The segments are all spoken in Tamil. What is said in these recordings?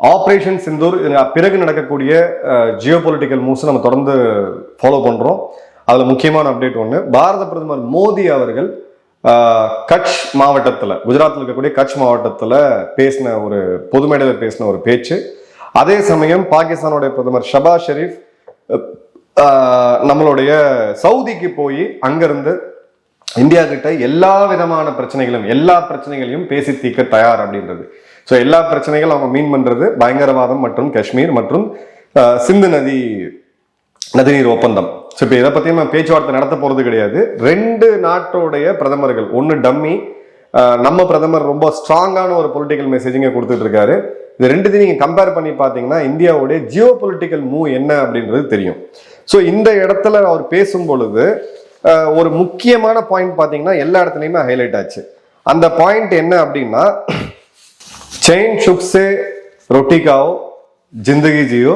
ஆப்ரேஷன் சிந்தூர் பிறகு நடக்கக்கூடிய ஜியோ பொலிட்டிக்கல் மூவ்ஸ் நம்ம தொடர்ந்து ஃபாலோ பண்ணுறோம் அதில் முக்கியமான அப்டேட் ஒன்று பாரத பிரதமர் மோடி அவர்கள் கட்ச் மாவட்டத்தில் குஜராத்தில் இருக்கக்கூடிய கட்ச் மாவட்டத்தில் பேசின ஒரு பொது மேடையில் பேசின ஒரு பேச்சு. அதே சமயம் பாகிஸ்தானுடைய பிரதமர் ஷபா ஷெரீஃப் நம்மளுடைய சவுதிக்கு போய் அங்கிருந்து இந்தியா கிட்ட எல்லா விதமான பிரச்சனைகளும் எல்லா பிரச்சனைகளையும் பேசி தீர்க்க தயார் அப்படின்றது. ஸோ எல்லா பிரச்சனைகளும் அவங்க மீன் பண்ணுறது பயங்கரவாதம் மற்றும் காஷ்மீர் மற்றும் சிந்து நதி நதிநீர் ஒப்பந்தம். ஸோ இப்போ இதை பற்றியும் நம்ம பேச்சுவார்த்தை நடத்த போகிறது கிடையாது. ரெண்டு நாட்டோடைய பிரதமர்கள் ஒன்று டம்மி நம்ம பிரதமர் ரொம்ப ஸ்ட்ராங்கான ஒரு பொலிட்டிக்கல் மெசேஜிங்க கொடுத்துட்டு இருக்காரு. இது ரெண்டுத்தையும் நீங்கள் கம்பேர் பண்ணி பார்த்தீங்கன்னா இந்தியாவுடைய ஜியோ பொலிட்டிக்கல் மூவ் என்ன அப்படின்றது தெரியும். ஸோ இந்த இடத்துல அவர் பேசும் பொழுது ஒரு முக்கியமான பாயிண்ட் பார்த்தீங்கன்னா எல்லா இடத்துலையுமே ஹைலைட் ஆச்சு. அந்த பாயிண்ட் என்ன அப்படின்னா செயின் से रोटी खाओ ஜிந்தகி ஜியோ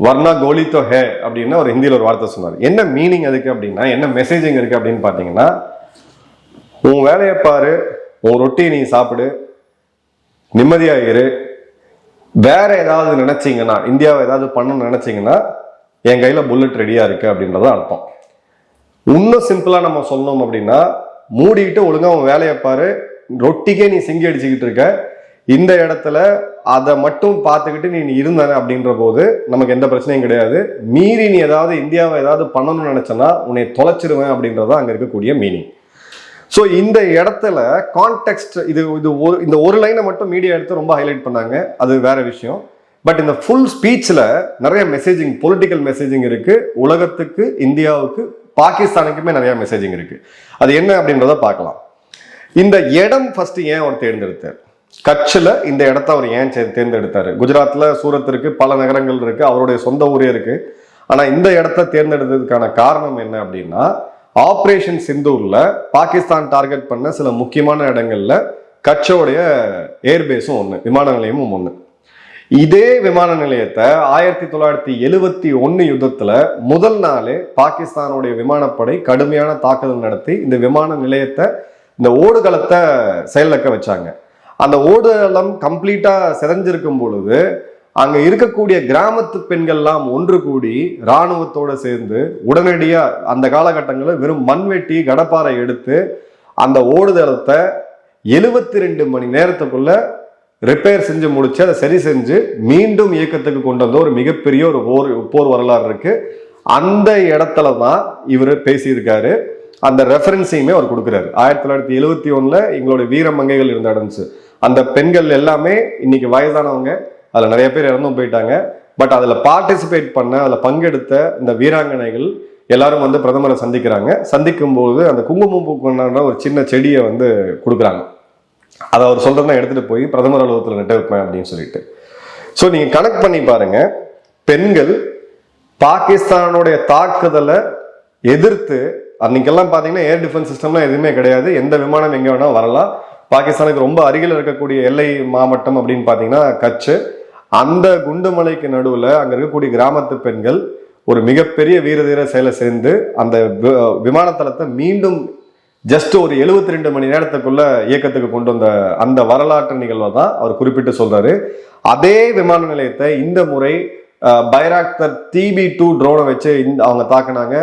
வர்ணா கோலி தோ ஹே அப்படின்னா ஒரு ஹிந்தியில் ஒரு வார்த்தை சொன்னார். என்ன மீனிங் அதுக்கு அப்படின்னா என்ன மெசேஜிங் இருக்கு அப்படின்னு பார்த்தீங்கன்னா உன் வேலையை பாரு உன் ரொட்டியை நீ சாப்பிடு நிம்மதியாக இரு. வேற ஏதாவது நினைச்சிங்கன்னா இந்தியாவை ஏதாவது பண்ணணும்னு நினைச்சிங்கன்னா என் கையில் புல்லட் ரெடியாக இருக்கு அப்படின்றத அர்த்தம். இன்னும் சிம்பிளாக நம்ம சொன்னோம் அப்படின்னா மூடிக்கிட்டு ஒழுங்காக உன் வேலையை பாரு ரொட்டிக்கே நீ சிங்கி அடிச்சுக்கிட்டு இருக்க இந்த இடத்துல அதை மட்டும் பார்த்துக்கிட்டு நீ இருந்தானே அப்படின்ற போது நமக்கு எந்த பிரச்சனையும் கிடையாது. மீறி நீ ஏதாவது இந்தியாவை ஏதாவது பண்ணணும்னு நினைச்சனா உன்னை தொலைச்சிருவேன் அப்படின்றது அங்கே இருக்கக்கூடிய மீனிங் ஸோ இந்த இடத்துல கான்டெக்ட் இது இது ஒரு இந்த ஒரு லைனை மட்டும் மீடியா எடுத்து ரொம்ப ஹைலைட் பண்ணாங்க. அது வேற விஷயம். பட் இந்த ஃபுல் ஸ்பீச்சில் நிறைய மெசேஜிங் பொலிட்டிக்கல் மெசேஜிங் இருக்குது உலகத்துக்கு இந்தியாவுக்கு பாகிஸ்தானுக்குமே நிறைய மெசேஜிங் இருக்குது அது என்ன அப்படின்றத பார்க்கலாம். இந்த இடம் ஃபஸ்ட்டு ஏன் அவர் தேர்ந்தெடுத்தார்? கட்சில் இந்த இடத்த அவர் ஏன் தேர்ந்தெடுத்தார்? குஜராத்தில் சூரத் இருக்குது பல நகரங்கள் இருக்குது அவருடைய சொந்த ஊரே இருக்குது ஆனால் இந்த இடத்த தேர்ந்தெடுத்ததுக்கான காரணம் என்ன அப்படின்னா ஆப்ரேஷன் சிந்தூரில் பாகிஸ்தான் டார்கெட் பண்ண சில முக்கியமான இடங்களில் கட்சோடைய ஏர்பேஸும் ஒன்று விமான நிலையமும் ஒன்று இதே விமான நிலையத்தை ஆயிரத்தி தொள்ளாயிரத்தி எழுவத்தி ஒன்று யுத்தத்தில் முதல் நாளே பாகிஸ்தானுடைய விமானப்படை கடுமையான தாக்குதல் நடத்தி இந்த விமான நிலையத்தை இந்த ஓடுகளத்தை செயலக்க வச்சாங்க. அந்த ஓடுதளம் கம்ப்ளீட்டாக சிதைஞ்சிருக்கும் பொழுது அங்கே இருக்கக்கூடிய கிராமத்து பெண்கள்லாம் ஒன்று கூடி இராணுவத்தோடு சேர்ந்து உடனடியாக அந்த காலகட்டங்களில் வெறும் மண்வெட்டி கடப்பாறை எடுத்து அந்த ஓடுதளத்தை எழுபத்தி ரெண்டு மணி நேரத்துக்குள்ள ரிப்பேர் செஞ்சு முடிச்சு அதை சரி செஞ்சு மீண்டும் இயக்கத்துக்கு கொண்டு வந்த ஒரு மிகப்பெரிய ஒரு போர் போர் வரலாறு இருக்கு. அந்த இடத்துல தான் இவர் பேசியிருக்காரு. அந்த ரெஃபரன்ஸையுமே அவர் கொடுக்குறாரு. ஆயிரத்தி தொள்ளாயிரத்தி எழுவத்தி ஒன்றில் எங்களுடைய வீர மங்கைகள் இருந்த இடம்ச்சு அந்த பெண்கள் எல்லாமே இன்னைக்கு வயதானவங்க அதில் நிறைய பேர் இறந்தும் போயிட்டாங்க. பட் அதில் பார்ட்டிசிபேட் பண்ண அதில் பங்கெடுத்த இந்த வீராங்கனைகள் எல்லாரும் வந்து பிரதமரை சந்திக்கிறாங்க. சந்திக்கும் போது அந்த குங்குமம் பூக்குண்டான ஒரு சின்ன செடியை வந்து கொடுக்குறாங்க. அதை அவர் சொல்றதை எடுத்துட்டு போய் பிரதமர் அலுவலகத்தில் நட்டு வைப்பேன் அப்படின்னு சொல்லிட்டு. ஸோ நீங்கள் கனெக்ட் பண்ணி பாருங்க. பெண்கள் பாகிஸ்தானுடைய தாக்குதலை எதிர்த்து அன்னைக்கெல்லாம் பார்த்தீங்கன்னா ஏர் டிஃபென்ஸ் சிஸ்டம்லாம் எதுவுமே கிடையாது. எந்த விமானம் எங்கே வேணால் வரலாம். பாகிஸ்தானுக்கு ரொம்ப அருகில் இருக்கக்கூடிய எல்லை மாவட்டம் அப்படின்னு பார்த்தீங்கன்னா கட்ச் அந்த குண்டுமலைக்கு நடுவில் அங்கே இருக்கக்கூடிய கிராமத்து பெண்கள் ஒரு மிகப்பெரிய வீர தீர செயலை சேர்ந்து அந்த விமானத்தளத்தை மீண்டும் ஜஸ்ட் ஒரு 72 ரெண்டு மணி நேரத்துக்குள்ள இயக்கத்துக்கு கொண்டு வந்த அந்த வரலாற்று நிகழ்வை தான் அவர் குறிப்பிட்டு சொல்றாரு. அதே விமான நிலையத்தை இந்த முறை பைராக்தர் டிபி டூ ட்ரோனை வச்சு இந்த- அவங்க தாக்குனாங்க.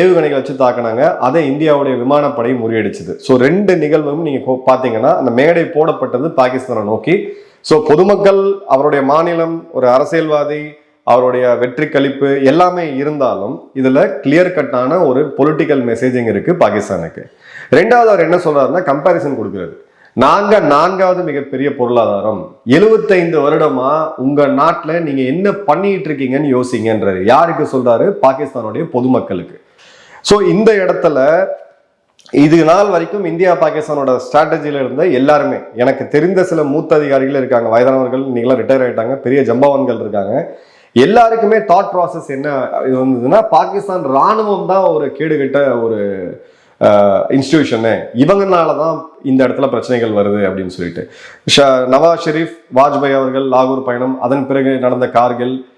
ஏவுகணைகள் வச்சு தாக்குனாங்க. அதை இந்தியாவுடைய விமானப்படை முறியடிச்சது. ஸோ ரெண்டு நிகழ்வும் நீங்கள் பார்த்தீங்கன்னா அந்த மேடை போடப்பட்டது பாகிஸ்தானை நோக்கி. ஸோ பொதுமக்கள் அவருடைய மாநிலம் ஒரு அரசியல்வாதி அவருடைய வெற்றி கழிப்பு எல்லாமே இருந்தாலும் இதில் கிளியர் கட்டான ஒரு பொலிட்டிக்கல் மெசேஜிங் இருக்குது பாகிஸ்தானுக்கு. ரெண்டாவது அவர் என்ன சொல்கிறாருன்னா கம்பாரிசன் கொடுக்கிறாரு நாங்க நான்காவது மிகப்பெரிய பொருளாதாரம். 75 வருடமா உங்க நாட்டில் நீங்க என்ன பண்ணிட்டு இருக்கீங்கன்னு யோசிங்கன்றாரு. யாருக்கு சொல்றாரு? பாகிஸ்தானுடைய பொதுமக்களுக்கு. ஸோ இந்த இடத்துல இது நாள் வரைக்கும் இந்தியா பாகிஸ்தானோட ஸ்ட்ராட்டஜில இருந்த எல்லாருமே எனக்கு தெரிந்த சில மூத்த அதிகாரிகள் இருக்காங்க. வயதானவர்கள் நீங்களாம் ரிட்டையர் ஆயிட்டாங்க. பெரிய ஜம்பாவான்கள் இருக்காங்க. எல்லாருக்குமே தாட் ப்ராசஸ் என்ன இது வந்ததுன்னா பாகிஸ்தான் ராணுவம் தான் ஒரு கேடுகட்ட ஒரு இன்ஸ்டிடியூஷனு இவங்கனால தான் இந்த இடத்துல பிரச்சனைகள் வருது அப்படின்னு சொல்லிட்டு. ஷ- நவாஸ் ஷெரீப் வாஜ்பாய் அவர்கள் லாகூர் பயணம் அதன் பிறகு நடந்த கார்கில்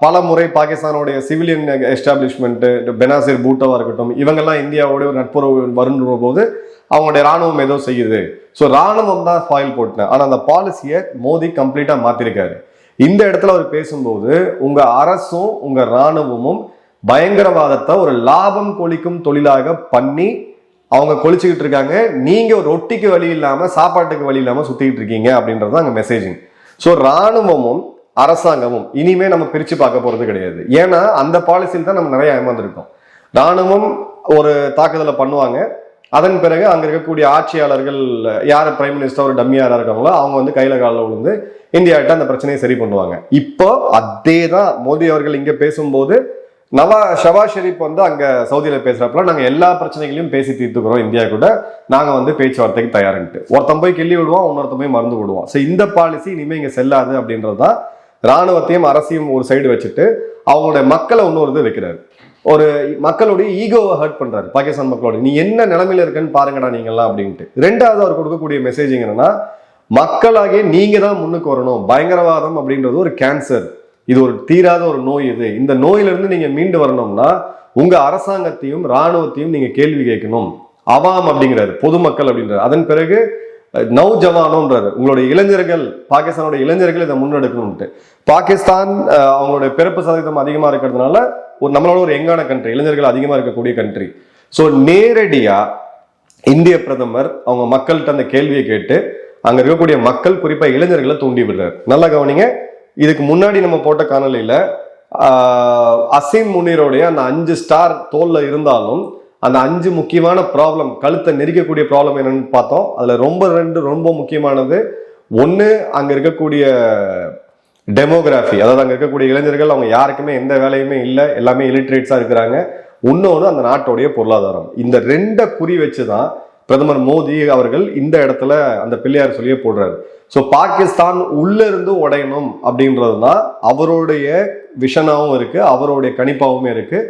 பல முறை பாகிஸ்தானுடைய சிவிலியன் எஸ்டாப்ளிஷ்மெண்ட்டு பெனாசிர் பூட்டோவா இருக்கட்டும் இவங்கெல்லாம் இந்தியாவோடைய ஒரு நட்புறவு வருன்ற போது அவங்களுடைய ராணுவம் ஏதோ செய்யுது. ஸோ ராணுவம் தான் ஃபாயில் போட்டேன். ஆனால் அந்த பாலிசியை மோடி கம்ப்ளீட்டாக மாற்றிருக்காரு இந்த இடத்துல அவர் பேசும்போது உங்கள் அரசும் உங்கள் ராணுவமும் பயங்கரவாதத்தை ஒரு லாபம் கொளிக்கும் தொழிலாக பண்ணி அவங்க கொளிச்சுக்கிட்டு இருக்காங்க. நீங்க ரொட்டிக்கு வழி இல்லாமல் சாப்பாட்டுக்கு வழி இல்லாமல் சுற்றிக்கிட்டு இருக்கீங்க அப்படின்றது தான் அங்கே மெசேஜிங் ஸோ ராணுவமும் அரசாங்கமும் இனிமே நம்ம பிரித்து பார்க்க போகிறது கிடையாது. ஏன்னா அந்த பாலிசியில் தான் நம்ம நிறைய ஏமாந்துருக்கோம். ராணுவம் ஒரு தாக்குதலை பண்ணுவாங்க. அதன் பிறகு அங்கே இருக்கக்கூடிய ஆட்சியாளர்கள் யார் பிரைம் மினிஸ்டர் ஒரு டம்மியாராக இருக்காங்களோ அவங்க வந்து கையில் காலில் விழுந்து இந்தியாவிட்ட அந்த பிரச்சனையை சரி பண்ணுவாங்க. இப்போ அதே தான் மோடி அவர்கள் இங்கே பேசும்போது நவா ஷவா ஷெரீப் வந்து அங்கே சவுதியில் பேசுகிறப்பல நாங்கள் எல்லா பிரச்சனைகளையும் பேசி தீர்த்துக்கிறோம் இந்தியா கூட. நாங்கள் வந்து பேச்சுவார்த்தைக்கு தயாருன்ட்டு. ஒருத்தன் போய் கிள்ளி விடுவோம் இன்னொருத்தன் போய் மறந்து விடுவோம் ஸோ இந்த பாலிசி இனிமேல் இங்கே செல்லாது அப்படின்றது தான் ராணுவத்தையும் அரசையும் ஒரு சைடு வச்சுட்டு அவங்களுடைய மக்களை இன்னொரு இது வைக்கிறாரு. ஒரு மக்களுடைய ஈகோவை ஹர்ட் பண்ணுறாரு பாகிஸ்தான் மக்களோட. நீ என்ன நிலமையில இருக்குன்னு பாருங்கடா நீங்கள்லாம் அப்படின்ட்டு. ரெண்டாவது அவர் கொடுக்கக்கூடிய மெசேஜ் என்னன்னா மக்களாகிய நீங்க தான் முன்னுக்கு வரணும். பயங்கரவாதம் அப்படின்றது ஒரு கேன்சர் இது ஒரு தீராத ஒரு நோய் இது. இந்த நோயிலிருந்து நீங்க மீண்டு வரணும்னா உங்க அரசாங்கத்தையும் ராணுவத்தையும் நீங்க கேள்வி கேட்கணும். அவாம் அப்படிங்கிறாரு பொதுமக்கள் அப்படின்றாரு. அதன் பிறகு நவ் ஜவானோன்றாரு. உங்களுடைய இளைஞர்கள் பாகிஸ்தானுடைய இளைஞர்கள் இதை முன்னெடுக்கணும்ட்டு. பாகிஸ்தான் அவங்களுடைய பிறப்பு சதவீதம் அதிகமா இருக்கிறதுனால ஒரு நம்மளோட ஒரு எங்கான கண்ட்ரி இளைஞர்கள் அதிகமா இருக்கக்கூடிய கண்ட்ரி ஸோ நேரடியா இந்திய பிரதமர் அவங்க மக்கள்கிட்ட அந்த கேள்வியை கேட்டு அங்க இருக்கக்கூடிய மக்கள் குறிப்பா இளைஞர்களை தூண்டி விடுறாரு நல்லா கவனிங்க. இதுக்கு முன்னாடி நம்ம போட்ட காணொலியில அசீம் முனீரோடைய அந்த அஞ்சு ஸ்டார் தோல்ல இருந்தாலும் அந்த அஞ்சு முக்கியமான ப்ராப்ளம் கழுத்தை நெரிக்கக்கூடிய ப்ராப்ளம் என்னன்னு பார்த்தோம். அதுல ரொம்ப ரெண்டு ரொம்ப முக்கியமானது ஒன்று அங்க இருக்கக்கூடிய டெமோகிராஃபி. அதாவது அங்க இருக்கக்கூடிய இளைஞர்கள் அவங்க யாருக்குமே எந்த வேலையுமே இல்லை எல்லாமே இலிட்ரேட்ஸா இருக்கிறாங்க. இன்னொன்று அந்த நாட்டோடைய பொருளாதாரம். இந்த ரெண்டை குறி வச்சு தான் பிரதமர் மோடி அவர்கள் இந்த இடத்துல அந்த பிள்ளையார் சொல்லியே போடுறாரு. ஸோ பாகிஸ்தான் உள்ள இருந்து உடையணும் அப்படின்றது தான் அவருடைய விஷனாவும் இருக்கு அவருடைய கணிப்பாகவும் இருக்கு.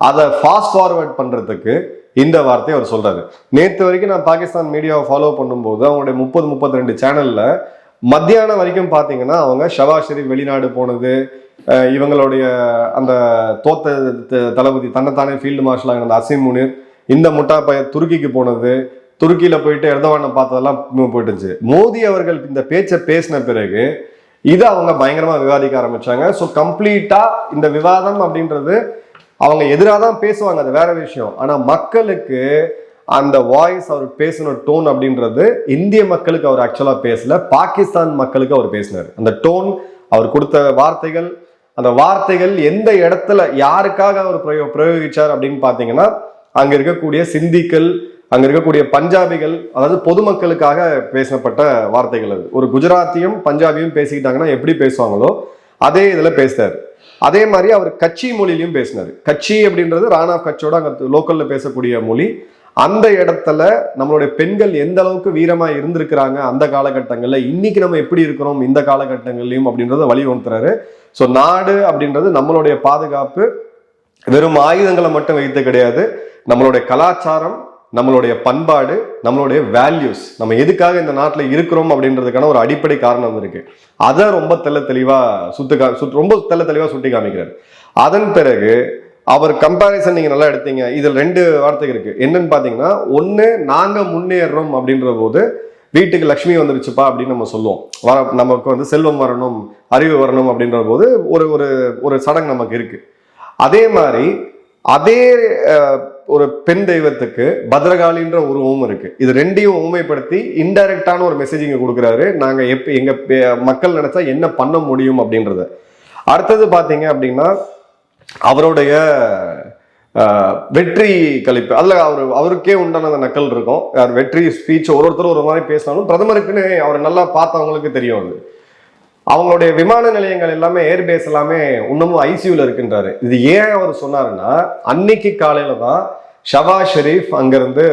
அதை ஃபாஸ்ட் ஃபார்வர்ட் பண்றதுக்கு இந்த வார்த்தையை அவர் சொல்றாரு. நேற்று வரைக்கும் நான் பாகிஸ்தான் மீடியாவை ஃபாலோ பண்ணும்போது அவங்களுடைய முப்பது முப்பத்தி ரெண்டு சேனல்ல மத்தியானம் வரைக்கும் பார்த்தீங்கன்னா அவங்க ஷவாஸ் ஷெரீப் வெளிநாடு போனது இவங்களுடைய அந்த தோத்த த- தளபதி தன்னைத்தானே ஃபீல்டு மார்ஷல் ஆகின அந்த அசீம் இந்த முட்டா பைய துருக்கிக்கு போனது துருக்கியில் போயிட்டு எர்தவானை பார்த்ததெல்லாம் போயிட்டுச்சு. மோடி அவர்கள் இந்த பேச்சை பேசின பிறகு இதை அவங்க பயங்கரமாக விவாதிக்க ஆரம்பிச்சாங்க. ஸோ கம்ப்ளீட்டாக இந்த விவாதம் அப்படின்றது அவங்க எதிராக தான் பேசுவாங்க அது வேற விஷயம். ஆனால் மக்களுக்கு அந்த வாய்ஸ் அவர் பேசின டோன் அப்படின்றது இந்திய மக்களுக்கு அவர் ஆக்சுவலாக பேசல பாகிஸ்தான் மக்களுக்கு அவர் பேசினார். அந்த டோன் அவர் கொடுத்த வார்த்தைகள் அந்த வார்த்தைகள் எந்த இடத்துல யாருக்காக அவர் பிரயோ பிரயோகிச்சார் அப்படின்னு பார்த்தீங்கன்னா அங்கே இருக்கக்கூடிய சிந்திக்கள் அங்க இருக்கக்கூடிய பஞ்சாபிகள் அதாவது பொதுமக்களுக்காக பேசப்பட்ட வார்த்தைகள் அது. ஒரு குஜராத்தியும் பஞ்சாபியும் பேசிக்கிட்டாங்கன்னா எப்படி பேசுவாங்களோ அதே இதுல பேசினார். அதே மாதிரி அவர் கட்சி மொழியிலையும் பேசினார். கட்சி அப்படின்றது ராணா கட்சியோட அங்க லோக்கல்ல பேசக்கூடிய மொழி. அந்த இடத்துல நம்மளுடைய பெண்கள் எந்த அளவுக்கு வீரமா இருந்திருக்கிறாங்க அந்த காலகட்டங்கள்ல இன்னைக்கு நம்ம எப்படி இருக்கிறோம் இந்த காலகட்டங்கள்லயும் அப்படின்றத வழி உணர்த்துறாரு ஸோ நாடு அப்படின்றது நம்மளுடைய பாதுகாப்பு வெறும் ஆயுதங்களை மட்டும் வைத்து கிடையாது. நம்மளுடைய கலாச்சாரம் நம்மளுடைய பண்பாடு நம்மளுடைய வேல்யூஸ் நம்ம எதுக்காக இந்த நாட்டில் இருக்கிறோம் அப்படின்றதுக்கான ஒரு அடிப்படை காரணம் இருக்கு. அதை ரொம்ப தெள்ள தெளிவா சுத்து கா சுத்து ரொம்ப தெள்ள தெளிவா சுட்டி காமிக்கிறார். அதன் பிறகு அவர் கம்பாரிசன் நீங்க நல்லா எடுத்தீங்க. இதில் ரெண்டு வார்த்தைகள் இருக்கு. என்னன்னு பாத்தீங்கன்னா ஒன்று நாங்க முன்னேறோம் அப்படின்ற போது வீட்டுக்கு லக்ஷ்மி வந்துருச்சுப்பா அப்படின்னு நம்ம சொல்லுவோம். வர நமக்கு வந்து செல்வம் வரணும் அறிவு வரணும் அப்படின்ற போது ஒரு ஒரு ஒரு சடங்கு நமக்கு இருக்கு. அதே மாதிரி அதே ஒரு பெண் தெய்வத்துக்கு பத்ரகாளின்ற உருவமும் இருக்கு. இது ரெண்டையும் ஊமைப்படுத்தி இன்டைரக்டான ஒரு மெசேஜ் இங்க கொடுக்குறாரு. நாங்க எப்ப எங்க பெ- மக்கள் நினைச்சா என்ன பண்ண முடியும் அப்படின்றத. அடுத்தது பாத்தீங்க அப்படின்னா அவருடைய வெற்றி கழிப்பு. அதுல அவர் அவருக்கே உண்டான அந்த நக்கல் இருக்கும். வெற்றி ஸ்பீச் ஒரு ஒருத்தரும் ஒரு மாதிரி பேசினாலும் பிரதமருக்குன்னு அவர் நல்லா பார்த்தவங்களுக்கு தெரியும் அது. அவங்களுடைய விமான நிலையங்கள் எல்லாமே ஏர்பேஸ் எல்லாமே இன்னமும் ஐசியூல இருக்குன்றாரு. இது ஏன் அவர் சொன்னாருன்னா அன்னைக்கு காலையில தான் ஷவா ஷெரீஃப் அங்கிருந்து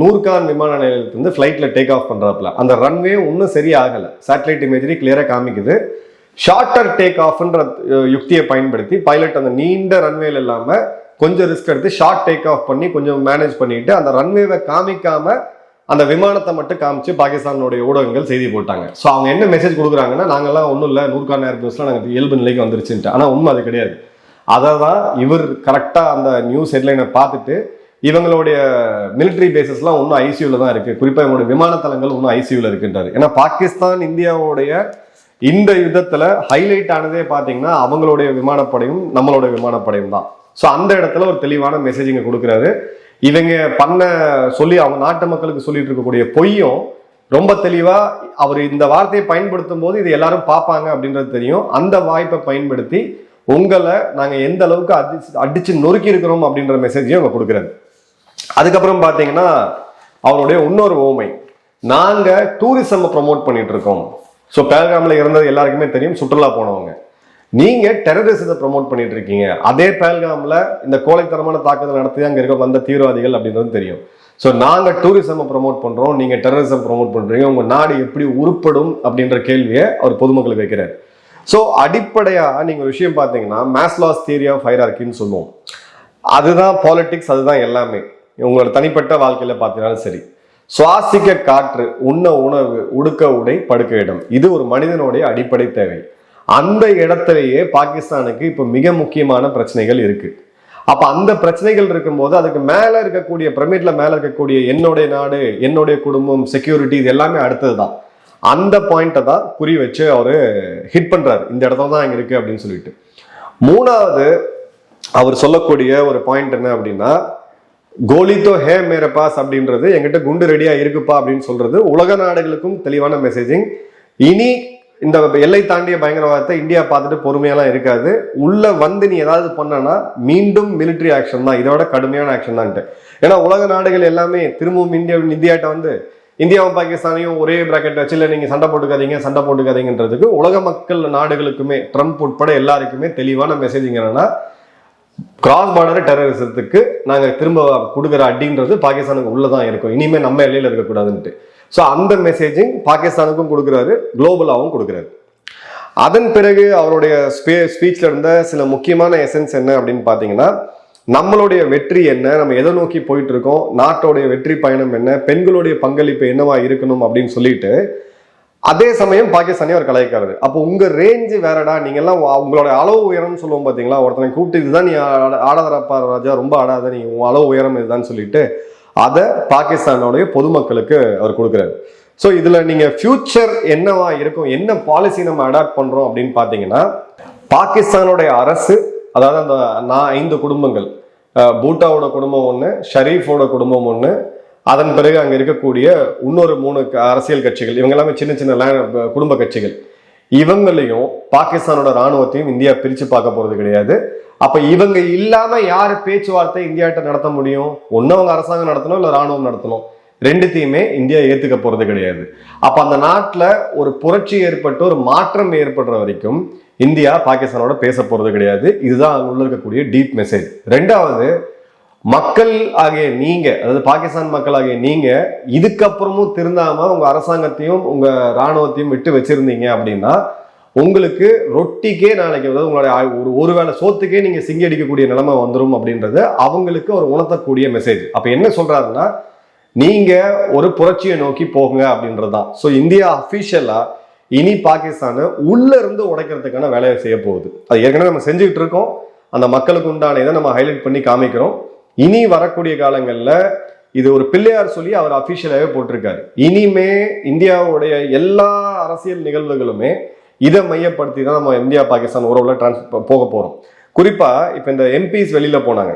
நூர்கான் விமான நிலையத்திலிருந்து ஃப்ளைட்ல டேக் ஆஃப் பண்றாப்புல. அந்த ரன்வே ஒன்றும் சரியாகல. சேட்டலைட் இமேஜரி கிளியரா காமிக்குது. ஷார்ட்டர் டேக் ஆஃப்ன்ற யுக்தியை பயன்படுத்தி பைலட் அந்த நீண்ட ரன்வேல இல்லாம கொஞ்சம் ரிஸ்க் எடுத்து ஷார்ட் டேக் ஆஃப் பண்ணி கொஞ்சம் மேனேஜ் பண்ணிட்டு அந்த ரன்வேவை காமிக்காம அந்த விமானத்தை மட்டும் காமிச்சு பாகிஸ்தானுடைய ஊடகங்கள் செய்தி போட்டாங்க. ஸோ அவங்க என்ன மெசேஜ் கொடுக்குறாங்கன்னா நாங்கள்லாம் ஒன்றும் இல்லை நூறுகான் ஏர்போர்ட்ஸ்லாம் நாங்கள் இயல்பு நிலைக்கு வந்துருச்சுன்ட்டு. ஆனால் உண்மை அது கிடையாது. அதை தான் இவர் கரெக்டாக அந்த நியூஸ் ஹெட்லைனை பார்த்துட்டு இவங்களுடைய மிலிட்ரி பேசஸ்லாம் இன்னும் ஐசியூவில் தான் இருக்குது குறிப்பாக இவங்களுடைய விமானத்தளங்கள் இன்னும் ஐசியூவில் இருக்குன்றாரு. ஏன்னா பாகிஸ்தான் இந்தியாவுடைய இந்த யுத்தத்தில் ஹைலைட் ஆனதே பார்த்தீங்கன்னா அவங்களுடைய விமானப்படையும் நம்மளுடைய விமானப்படையும் தான். ஸோ அந்த இடத்துல ஒரு தெளிவான மெசேஜ் இங்கே கொடுக்குறாரு. இவங்க பண்ண சொல்லி அவங்க நாட்டு மக்களுக்கு சொல்லிட்டு இருக்கக்கூடிய பொய்யும் ரொம்ப தெளிவா அவர் இந்த வார்த்தையை பயன்படுத்தும் போது இது எல்லாரும் பார்ப்பாங்க அப்படின்றது தெரியும். அந்த வாய்ப்பை பயன்படுத்தி உங்களை நாங்க எந்த அளவுக்கு அடிச்சு அடிச்சு நொறுக்கி இருக்கிறோம் அப்படின்ற மெசேஜையும் அவங்க கொடுக்குறாரு அதுக்கப்புறம் பாத்தீங்கன்னா அவருடைய இன்னொரு ஓமை. நாங்க டூரிசம் ப்ரொமோட் பண்ணிட்டு இருக்கோம். ஸோ பேல்காம்ல இருந்தது எல்லாருக்குமே தெரியும் சுற்றுலா போனவங்க. நீங்க டெரரிசத்தை ப்ரோமோட் பண்ணிட்டு இருக்கீங்க. அதே பேல்காம்ல இந்த கோழைத்தனமான தாக்குதல் நடத்தி அங்க இருக்க வந்த தீவிரவாதிகள் அப்படின்றது தெரியும். ஸோ நாங்க டூரிசம் ப்ரமோட் பண்றோம். நீங்க டெரரிசம் ப்ரோமோட் பண்றீங்க. உங்க நாடு எப்படி உருப்படும் அப்படின்ற கேள்வியை அவர் பொதுமக்களுக்கு வைக்கிறார். ஸோ அடிப்படையா நீங்க ஒரு விஷயம் பார்த்தீங்கன்னா மேஸ்லாஸ் தியரி ஆஃப் ஹைரார்கின்னு சொல்லுவோம். அதுதான் பாலிட்டிக்ஸ் அதுதான் எல்லாமே. உங்களோட தனிப்பட்ட வாழ்க்கையில பார்த்தீங்கன்னாலும் சரி. சுவாசிக்க காற்று உண்ண உணவு உடுக்க உடை படுக்க இடம். இது ஒரு மனிதனுடைய அடிப்படை தேவை. அந்த இடத்திலேயே பாகிஸ்தானுக்கு இப்போ மிக முக்கியமான பிரச்சனைகள் இருக்கு. அப்ப அந்த பிரச்சனைகள் இருக்கும்போது அதுக்கு மேல இருக்கக்கூடிய பிரமிட்ல மேல இருக்கக்கூடிய என்னுடைய நாடு என்னுடைய குடும்பம் செக்யூரிட்டி இது எல்லாமே அடுத்ததுதான். அந்த பாயிண்ட்டை தான் குறி வச்சு அவர் ஹிட் பண்றாரு. இந்த இடத்துல தான் இங்க இருக்கு அப்படின்னு சொல்லிட்டு. மூணாவது அவர் சொல்லக்கூடிய ஒரு பாயிண்ட் என்ன அப்படின்னா கோலித்தோ ஹே மேர பாஸ் அப்படின்றது எங்கிட்ட குண்டு ரெடியா இருக்குப்பா அப்படின்னு சொல்றது உலக நாடுகளுக்கும் தெளிவான மெசேஜிங் இனி இந்த எல்லை தாண்டிய பயங்கரவாதத்தை இந்தியா பார்த்துட்டு பொறுமையெல்லாம் இருக்காது. உள்ள வந்து நீ ஏதாவது பண்ணனா மீண்டும் மிலிட்டரி ஆக்ஷன் தான். இதோட கடுமையான ஆக்ஷன் தான்ட்டு ஏன்னா உலக நாடுகள் எல்லாமே திரும்பவும் இந்தியா இந்தியாட்ட வந்து இந்தியாவும் பாகிஸ்தானையும் ஒரே பிராக்கெட் வச்சு இல்லை நீங்கள் சண்டை போட்டுக்காதீங்க சண்டை போட்டுக்காதீங்கன்றதுக்கு உலக மக்கள் நாடுகளுக்குமே ட்ரம்ப் உட்பட எல்லாருக்குமே தெளிவான மெசேஜ் என்னன்னா கிராஸ் பார்டர் டெரரிசத்துக்கு நாங்கள் திரும்ப கொடுக்குற அடின்றது பாகிஸ்தானுக்கு உள்ளதான் இருக்கும். இனிமேல் நம்ம எல்லையில் இருக்கக்கூடாதுன்ட்டு. ஸோ அந்த மெசேஜிங் பாகிஸ்தானுக்கும் கொடுக்குறாரு குளோபலாகவும் கொடுக்குறாரு அதன் பிறகு அவருடைய ஸ்பே ஸ்பீச்சில் இருந்த சில முக்கியமான எசன்ஸ் என்ன அப்படின்னு பார்த்தீங்கன்னா நம்மளுடைய வெற்றி என்ன நம்ம எதை நோக்கி போயிட்டு இருக்கோம் நாட்டோடைய வெற்றி பயணம் என்ன பெண்களுடைய பங்களிப்பு என்னவா இருக்கணும் அப்படின்னு சொல்லிட்டு அதே சமயம் பாகிஸ்தானே அவர் கலாய்க்காரு அப்போ உங்க ரேஞ்சு வேறடா நீங்க எல்லாம் உங்களோட அளவு உயரம்னு சொல்லுவோம் பாத்தீங்களா ஒருத்தனை கூப்பிட்டு இதுதான் நீ ஆடாதரப்பா ராஜா ரொம்ப ஆடாத நீ உன் அளவு உயரம் இதுதான் சொல்லிட்டு அதை பாகிஸ்தானோடைய பொதுமக்களுக்கு அவர் கொடுக்குறாரு. ஸோ இதில் நீங்கள் ஃபியூச்சர் என்னவா இருக்கும் என்ன பாலிசி நம்ம அடாப்ட் பண்ணுறோம் அப்படின்னு பார்த்தீங்கன்னா பாகிஸ்தானுடைய அரசு அதாவது அந்த நான் ஐந்து குடும்பங்கள் பூட்டாவோட குடும்பம் ஒன்று ஷரீஃபோட குடும்பம் ஒன்று அதன் பிறகு அங்கே இருக்கக்கூடிய இன்னொரு மூணு அரசியல் கட்சிகள் இவங்க எல்லாமே சின்ன சின்ன குடும்ப கட்சிகள். இவங்களையும் பாகிஸ்தானோட ராணுவத்தையும் இந்தியா பிரித்து பார்க்க போகிறது கிடையாது. அப்ப இவங்க இல்லாம யாரு பேச்சுவார்த்தை இந்தியாட்ட நடத்த முடியும்? ஒன்று அவங்க அரசாங்கம் நடத்தணும் இல்ல ராணுவம் நடத்தணும்? ரெண்டுத்தையுமே இந்தியா ஏத்துக்க போறது கிடையாது. அப்ப அந்த நாட்டுல ஒரு புரட்சி ஏற்பட்டு ஒரு மாற்றம் ஏற்படுற வரைக்கும் இந்தியா பாகிஸ்தானோட பேச போறது கிடையாது. இதுதான் அங்க உள்ள இருக்கக்கூடிய டீப் மெசேஜ் ரெண்டாவது மக்கள் ஆகிய நீங்க அதாவது பாகிஸ்தான் மக்கள் ஆகிய நீங்க இதுக்கப்புறமும் திருந்தாம உங்க அரசாங்கத்தையும் உங்க ராணுவத்தையும் விட்டு வச்சிருந்தீங்க அப்படின்னா உங்களுக்கு ரொட்டிக்கே நாளைக்கு அதாவது உங்களுடைய ஒரு ஒரு ஒருவேளை சோத்துக்கே நீங்கள் சிங்கி அடிக்கக்கூடிய நிலைமை வந்துடும் அப்படின்றது அவங்களுக்கு ஒரு உணர்த்தக்கூடிய மெசேஜ் அப்போ என்ன சொல்கிறாருன்னா நீங்கள் ஒரு புரட்சியை நோக்கி போங்க அப்படின்றதுதான். ஸோ இந்தியா அஃபிஷியலாக இனி பாகிஸ்தானை உள்ளேருந்து உடைக்கிறதுக்கான வேலையை செய்ய போகுது. அது ஏற்கனவே நம்ம செஞ்சுக்கிட்டு இருக்கோம். அந்த மக்களுக்கு உண்டான இதை நம்ம ஹைலைட் பண்ணி காமிக்கிறோம். இனி வரக்கூடிய காலங்களில் இது ஒரு பிள்ளையார் சொல்லி அவர் அஃபிஷியலாகவே போட்டிருக்காரு. இனிமே இந்தியாவுடைய எல்லா அரசியல் நிகழ்வுகளுமே இதை மையப்படுத்தி தான் நம்ம இந்தியா பாகிஸ்தான் உறவுல டிரான்ஸ் போக போகிறோம் குறிப்பாக இப்போ இந்த எம்பிஸ் வெளியில் போனாங்க.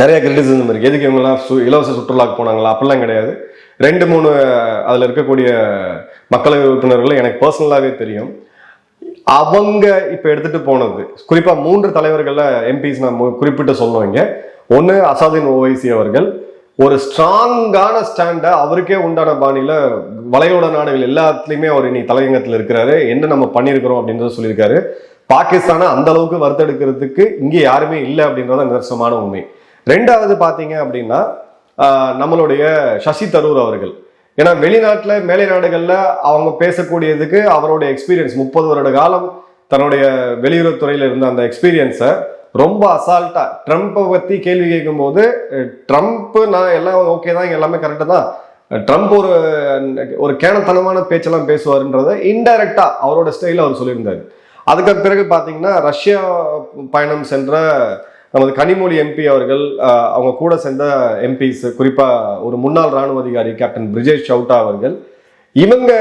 நிறைய கிரிட்டிசிசம் இருக்குது எதுக்கு இவங்கெல்லாம் சு இலவச சுற்றுலாக்கு போனாங்களா? அப்படிலாம் கிடையாது. ரெண்டு மூணு அதில் இருக்கக்கூடிய மக்களவை உறுப்பினர்கள் எனக்கு பர்சனலாகவே தெரியும். அவங்க இப்போ எடுத்துகிட்டு போனது குறிப்பாக மூன்று தலைவர்களில் எம்பிஸ் நான் குறிப்பிட்டு சொல்லுவோம் ஒன்று ஒன்னு அசாதின் ஓவைசி அவர்கள் ஒரு ஸ்ட்ராங்கான ஸ்டாண்டை அவருக்கே உண்டான பாணியில் வளையோட நாடுகள் எல்லாத்துலேயுமே அவர் இன்னைக்கு தலையங்கத்தில் இருக்கிறாரு. என்ன நம்ம பண்ணியிருக்கிறோம் அப்படின்றத சொல்லியிருக்காரு. பாகிஸ்தானை அந்த அளவுக்கு வறுத்தெடுக்கிறதுக்கு இங்கே யாருமே இல்லை அப்படின்றத நிதர்சனமான உண்மை. ரெண்டாவது பார்த்தீங்க அப்படின்னா நம்மளுடைய சசி தரூர் அவர்கள். ஏன்னா வெளிநாட்டில் மேலை நாடுகளில் அவங்க பேசக்கூடியதுக்கு அவருடைய எக்ஸ்பீரியன்ஸ் முப்பது வருட காலம் தன்னுடைய வெளியுறவுத்துறையில் இருந்த அந்த எக்ஸ்பீரியன்ஸை ரொம்ப அசால்ட்டா ட்ரம்ப்பை பத்தி கேள்வி கேட்கும்போது ட்ரம்ப்பு ட்ரம்ப் நான் எல்லாம் ஓகே தான் எல்லாமே கரெக்டு தான். ட்ரம்ப் ஒரு ஒரு கேனத்தனமான பேச்செல்லாம் பேசுவாருன்றத இன்டைரக்டா அவரோட ஸ்டைல அவர் சொல்லியிருந்தாரு. அதுக்கு பிறகு பாத்தீங்கன்னா ரஷ்யா பயணம் சென்ற நமது கனிமொழி எம்பி அவர்கள் அவங்க கூட சேர்ந்த எம்பிஸ் குறிப்பா ஒரு முன்னாள் ராணுவ அதிகாரி கேப்டன் பிரிஜேஷ் சவுட்டா அவர்கள் இவங்க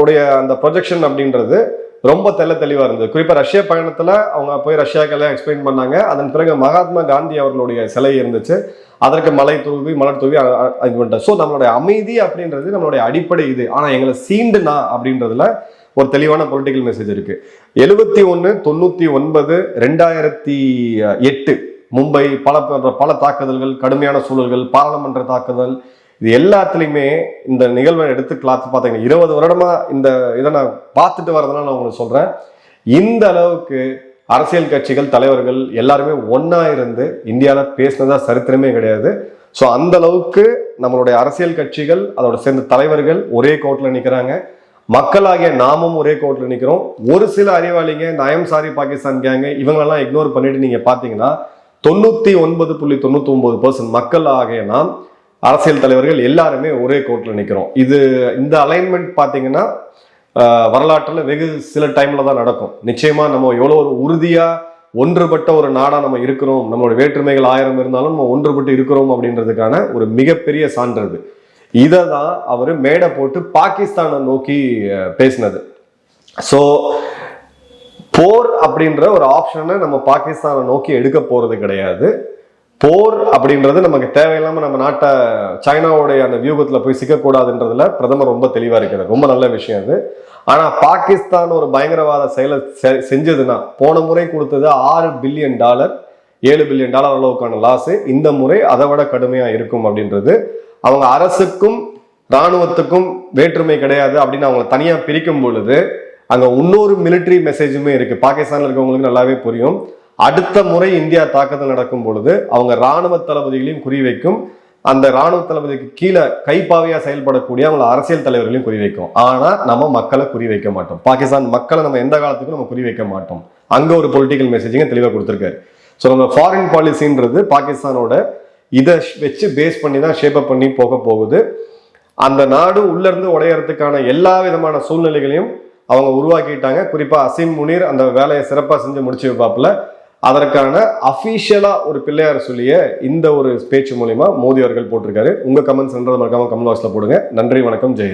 உடைய அந்த ப்ரொஜெக்ஷன் அப்படின்றது ரொம்ப தெல்ல தெளிவாக இருந்தது. குறிப்பாக ரஷ்ய பயணத்தில் அவங்க போய் ரஷ்யாக்கெல்லாம் எக்ஸ்பிளைன் பண்ணாங்க. அதன் பிறகு மகாத்மா காந்தி அவர்களுடைய சிலை இருந்துச்சு. அதற்கு மலை தூவி மலர் தூவி இது பண்ணிட்டார் ஸோ நம்மளுடைய அமைதி அப்படின்றது நம்மளுடைய அடிப்படை இது. ஆனால் எங்களை சீண்டுனா அப்படின்றதுல ஒரு தெளிவான பொலிட்டிக்கல் மெசேஜ் இருக்கு. எழுபத்தி ஒன்று தொண்ணூற்றி ஒன்பது ரெண்டாயிரத்தி எட்டு மும்பை பல- பல தாக்குதல்கள் கடுமையான சூழல்கள் பாராளுமன்ற தாக்குதல் இது எல்லாத்துலேயுமே இந்த நிகழ்வை எடுத்து கிளாத்து பார்த்தீங்கன்னா இருபது வருடமாக இந்த இதை நான் பார்த்துட்டு வரதுனால நான் உங்களுக்கு சொல்கிறேன் இந்த அளவுக்கு அரசியல் கட்சிகள் தலைவர்கள் எல்லாருமே ஒன்றா இருந்து இந்தியாவில் பேசினதா சரித்திரமே கிடையாது. ஸோ அந்த அளவுக்கு நம்மளுடைய அரசியல் கட்சிகள் அதோட சேர்ந்த தலைவர்கள் ஒரே கோட்டில் நிற்கிறாங்க மக்களாகிய நாமும் ஒரே கோட்டில் நிற்கிறோம் ஒரு சில அறிவாளிங்க இந்த ஐஎம் சாரி பாகிஸ்தான் கேங்க இவங்களெல்லாம் இக்னோர் பண்ணிட்டு நீங்கள் பார்த்தீங்கன்னா தொண்ணூற்றி ஒன்பது புள்ளி தொண்ணூற்றி ஒன்பது பர்சன்ட் மக்கள் ஆகிய நாம் அரசியல் தலைவர்கள் எல்லாருமே ஒரே கோர்ட்டில் நிற்கிறோம் இது இந்த அலைன்மெண்ட் பார்த்தீங்கன்னா வரலாற்றில் வெகு சில டைமில் தான் நடக்கும். நிச்சயமாக நம்ம எவ்வளோ ஒரு உறுதியாக ஒன்றுபட்ட ஒரு நாடாக நம்ம இருக்கிறோம். நம்மளோட வேற்றுமைகள் ஆயிரம் இருந்தாலும் நம்ம ஒன்றுபட்டு இருக்கிறோம் அப்படின்றதுக்கான ஒரு மிகப்பெரிய சான்று இது இதை தான் அவர் மேடை போட்டு பாகிஸ்தானை நோக்கி பேசினது. ஸோ போர் அப்படின்ற ஒரு ஆப்ஷனை நம்ம பாகிஸ்தானை நோக்கி எடுக்க போகிறது கிடையாது. போர் அப்படின்றது நமக்கு தேவையில்லாமல் நம்ம நாட்டை சைனாவுடைய அந்த வியூகத்தில் போய் சிக்கக்கூடாதுன்றதுல பிரதமர் ரொம்ப தெளிவாக இருக்கிறார். ரொம்ப நல்ல விஷயம் அது. ஆனால் பாகிஸ்தான் ஒரு பயங்கரவாத செயலை செ- செஞ்சதுன்னா போன முறை கொடுத்தது ஆறு பில்லியன் டாலர் ஏழு பில்லியன் டாலர் அளவுக்கான லாஸு இந்த முறை அதை விட கடுமையாக இருக்கும் அப்படின்றது. அவங்க அரசுக்கும் ராணுவத்துக்கும் வேற்றுமை கிடையாது அப்படின்னு அவங்களை தனியாக பிரிக்கும் பொழுது அங்கே இன்னொரு மிலிட்டரி மெசேஜுமே இருக்குது பாகிஸ்தானில் இருக்கவங்களுக்கு நல்லாவே புரியும். அடுத்த முறை இந்தியா தாக்குதல் நடக்கும் பொழுது அவங்க ராணுவ தளபதிகளையும் குறிவைக்கும் அந்த ராணுவ தளபதிக்கு கீழே கைப்பாவையா செயல்படக்கூடிய அவங்க அரசியல் தலைவர்களையும் குறிவைக்கும் ஆனா நம்ம மக்களை குறிவைக்க மாட்டோம். பாகிஸ்தான் மக்களை நம்ம எந்த காலத்துக்கும் நம்ம குறிவைக்க மாட்டோம். அங்க ஒரு பொலிட்டிக்கல் மெசேஜிங்க தெளிவா கொடுத்துருக்காரு. ஸோ நம்ம ஃபாரின் பாலிசின்றது பாகிஸ்தானோட இதை வச்சு பேஸ் பண்ணி தான் ஷேப் அப் பண்ணி போக போகுது. அந்த நாடு உள்ளேருந்து உடையறதுக்கான எல்லா விதமான சூழ்நிலைகளையும் அவங்க உருவாக்கிட்டாங்க. குறிப்பாக அசீம் முனீர் அந்த வேலையை சிறப்பாக செஞ்சு முடிச்சு வைப்பாப்புல அதற்கான அஃபீஷியலாக ஒரு பிள்ளையார் சொல்லிய இந்த ஒரு பேச்சு மூலிமா மோடி அவர்கள் போட்டிருக்காரு. உங்கள் கமெண்ட்ஸ் மறக்காமல் கமெண்ட் பாக்ஸில் போடுங்க. நன்றி வணக்கம் ஜெயன்